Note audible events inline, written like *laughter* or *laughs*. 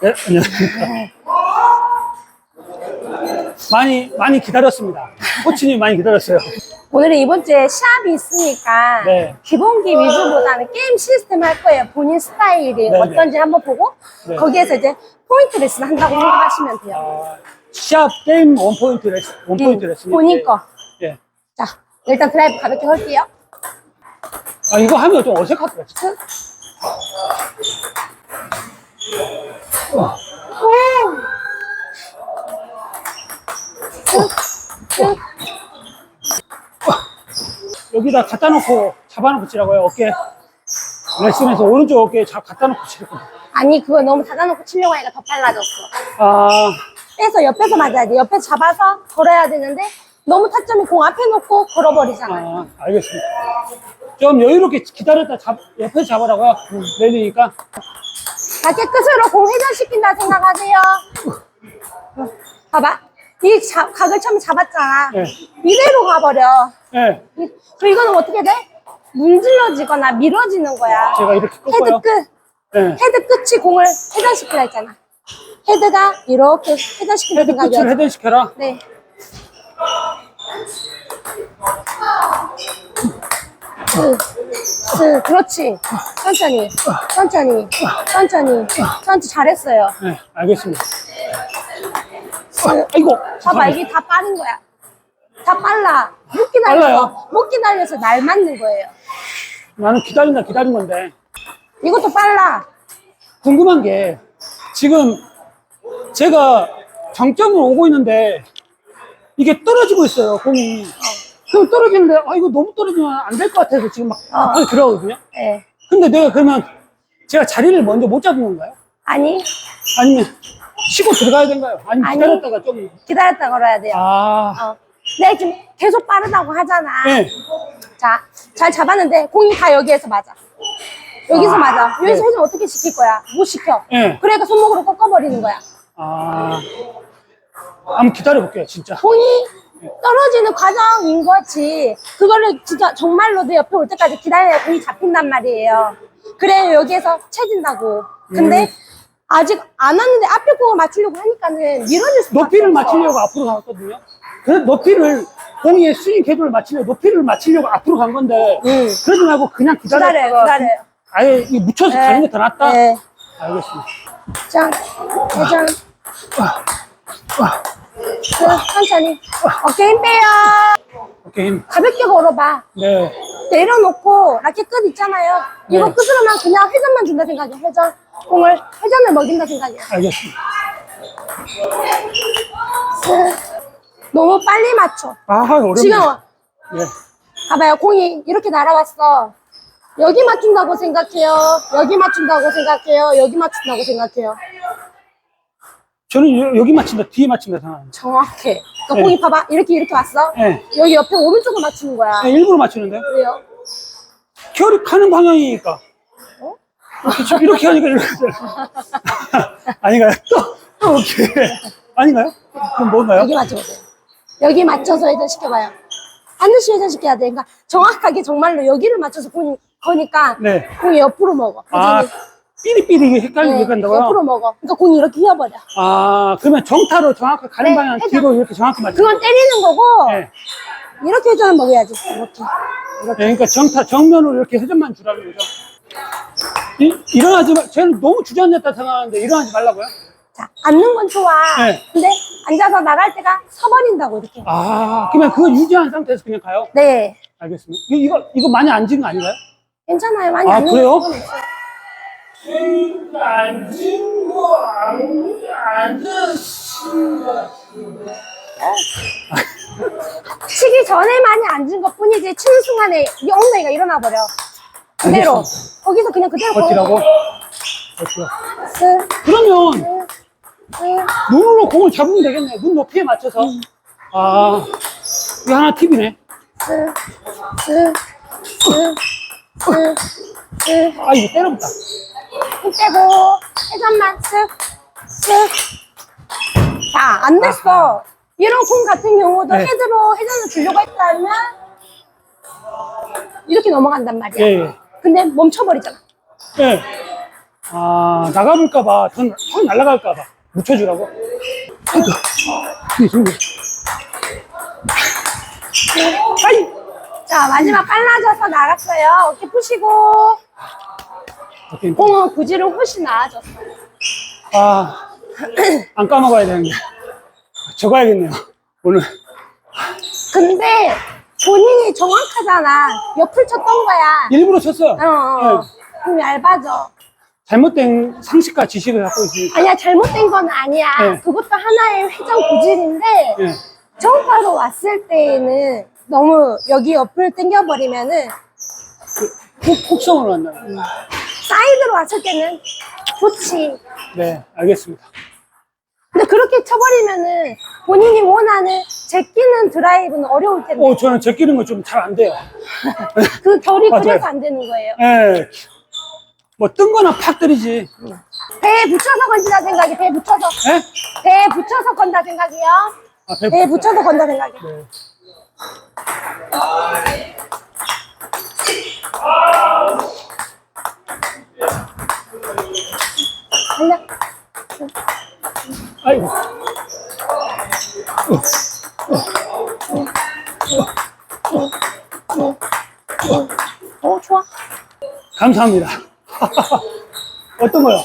네, 안녕하십니까. 많이, 많이 기다렸습니다. 코치님 많이 기다렸어요. 오늘은 이번 주에 시합이 있으니까 네. 기본기 위주보다는 게임 시스템 할 거예요. 본인 스타일이 네, 어떤지 한번 보고 네. 거기에서 이제 포인트 레슨 한다고 생각하시면 돼요. 아, 시합 게임 원포인트 레슨, 원포인트 음, 레슨. 본인 거. 예. 자, 일단 드라이브 가볍게 할게요. 아, 이거 하면 좀 어색하더라고요. 쭉. 여기다 갖다 놓고 잡아놓고 치라고요, 어깨. 레슨에서 오른쪽 어깨에 잡, 갖다 놓고 치라고. 아니, 그거 너무 닫아놓고 치려고 하니까 더 빨라졌어. 아, 빼서 옆에서 맞아야 돼. 옆에서 잡아서 걸어야 되는데 너무 타점이 공 앞에 놓고 걸어버리잖아. 아, 알겠습니다. 좀 여유롭게 기다렸다 잡, 옆에서 잡으라고요. 내리니까. 자기 끝으로 공 회전시킨다 생각하세요. 봐봐. 이 자- 각을 처음에 잡았잖아. 네. 이대로 가버려. 예. 이- 그럼 이거는 어떻게 돼? 문질러지거나 밀어지는 거야. 제가 이렇게 헤드 꺾어요. 끝. 예. 헤드 끝이 공을 회전시키라 했잖아. 헤드가 이렇게 회전시키는 헤드 끝을 생각이야. 헤드시켜라. 네. 스, 스, 그렇지. 천천히, 천천히, 천천히, 천천히 잘했어요. 네, 알겠습니다. 스, 아이고. 봐봐. 이게 다 빠른 거야. 다 빨라. 못 기다려서, 빨라요? 못 기다려서 날 맞는 거예요. 나는 기다린다 기다린 건데 이것도 빨라. 궁금한 게 지금 제가 정점으로 오고 있는데 이게 떨어지고 있어요 공이. 그럼 떨어지는데 아 이거 너무 떨어지면 안 될 것 같아서 지금 막 어. 빨리 들어가거든요. 예. 근데 내가 그러면 제가 자리를 먼저 못 잡은 건가요? 아니, 아니면 쉬고 들어가야 된가요? 아니면 아니. 기다렸다가 좀 기다렸다 걸어야 돼요. 아, 어. 내가 지금 계속 빠르다고 하잖아. 네. 자, 잘 잡았는데 공이 다 여기에서 맞아. 여기서 아, 맞아. 여기서 네. 회전 어떻게 시킬 거야? 못 시켜. 네. 그러니까 손목으로 꺾어버리는 거야. 아, 한번 기다려 볼게요, 진짜. 공이 떨어지는 과정인 거지. 그거를 진짜 정말로 내 옆에 올 때까지 기다려야 공이 잡힌단 말이에요. 그래야 여기에서 채진다고. 근데 음. 아직 안 왔는데 앞에 공을 맞추려고 하니까는 밀어질 수 높이를 맞추려고 앞으로 갔거든요. 그 높이를 공의 스윙 궤도를 맞추려고 높이를 맞추려고 앞으로 간 건데 음. 그러지 말고 그냥 기다렸다가 기다려요, 기다려요. 아예 이 묻혀서 네. 가는 게 더 낫다. 네. 알겠습니다. 자, 회전. 그, 천천히. 어깨 힘 빼요. 오케이 힘. 가볍게 걸어봐. 네. 내려놓고 라켓 끝 있잖아요. 이거 네. 끝으로만 그냥 회전만 준다 생각이야. 회전. 공을 회전을 먹인다 생각이야. 알겠습니다. 스. *laughs* 너무 빨리 맞춰. 아 어렵네. 지금 예. 봐봐요. 공이 이렇게 날아왔어. 여기 맞춘다고 생각해요. 여기 맞춘다고 생각해요. 여기 맞춘다고 생각해요. 저는 여- 여기 맞춘다 뒤에 맞춘다 생각합니다. 정확해. 그러니까 네. 공이 봐봐. 이렇게 이렇게 왔어. 네. 여기 옆에 오른쪽을 맞추는 거야. 네, 일부러 맞추는데 왜요? 결이 가는 방향이니까 어? 이렇게, 하니까 이렇게. *laughs* 아닌가요? 또, 또 이렇게 아닌가요? 그럼 뭔가요? 여기 맞춰보세요. 여기 맞춰서 회전시켜봐요. 반드시 회전시켜야 돼. 그러니까 정확하게 정말로 여기를 맞춰서 공이 거니까 네. 공이 옆으로 먹어. 아. 삐리삐리 헷갈리게 네, 간다고요? 옆으로 먹어. 그러니까 공이 이렇게 휘어버려. 아, 그러면 정타로 정확하게 가는 네, 방향. 뒤로 이렇게 정확히 맞춰. 그건 때리는 거고 네. 이렇게 회전을 먹여야지. 이렇게. 네, 그러니까 정타, 정면으로 이렇게 회전만 주라는 거죠. 이, 일어나지 마. 쟤는 너무 주저앉았다 생각하는데 일어나지 말라고요? 자, 앉는 건 좋아. 네. 근데 앉아서 나갈 때가 서버린다고 이렇게. 아, 그러면 그거 유지한 상태에서 그냥 가요? 네. 알겠습니다. 이거, 이거, 이거 많이 앉은 거 아닌가요? 괜찮아요. 많이 아, 앉는 그래요? 건 없어요. 앉았어. 치기 전에 많이 앉은 것 뿐이지 치는 순간에 이 엉덩이가 일어나 버려. 그대로. 거기서 그냥 그대로 버티라고? 버티라. 스, 그러면 스, 눈으로 공을 잡으면 되겠네. 눈 높이에 맞춰서. 아, 이거 하나 팁이네. 아, 이거 때려붙다. 힘 빼고 회전만 쓱, 쓱. 자, 안 됐어. 이런 공 같은 경우도 네. 헤드로 회전을 주려고 했다면 이렇게 넘어간단 말이야. 예, 예. 근데 멈춰버리잖아. 예. 아, 나가볼까봐 전턱 날아갈까봐 묻혀주라고. 아이고. 아이, 자, 마지막 빨라져서 나갔어요. 어깨 푸시고. 오케이. 공은 구질은 훨씬 나아졌어. 아, 안 까먹어야 되는데. 적어야겠네요. 오늘. 근데 본인이 정확하잖아. 옆을 쳤던 거야. 일부러 쳤어요. 어, 어. 네. 그럼 얇아져. 잘못된 상식과 지식을 갖고 있으니까. 아니야, 잘못된 건 아니야. 네. 그것도 하나의 회전 구질인데, 예. 정파로 왔을 때에는 너무 여기 옆을 당겨버리면은, 곡성으로 만나요. 사이드로 왔을 때는 좋지. 네, 알겠습니다. 근데 그렇게 쳐버리면은 본인이 원하는 제끼는 드라이브는 어려울 텐데. 오, 저는 제끼는 거 좀 잘 안 돼요. *laughs* 그 결이 맞아요. 그래서 안 되는 거예요. 예. 뭐, 뜬 거나 팍 때리지. 배에 붙여서 건진다 생각이, 배에 붙여서. 예? 배에 붙여서 건다 생각이요. 아, 배 배에 붙여서 건다 생각이. 네. 어, 좋아. 감사합니다. *laughs* 어떤 거요?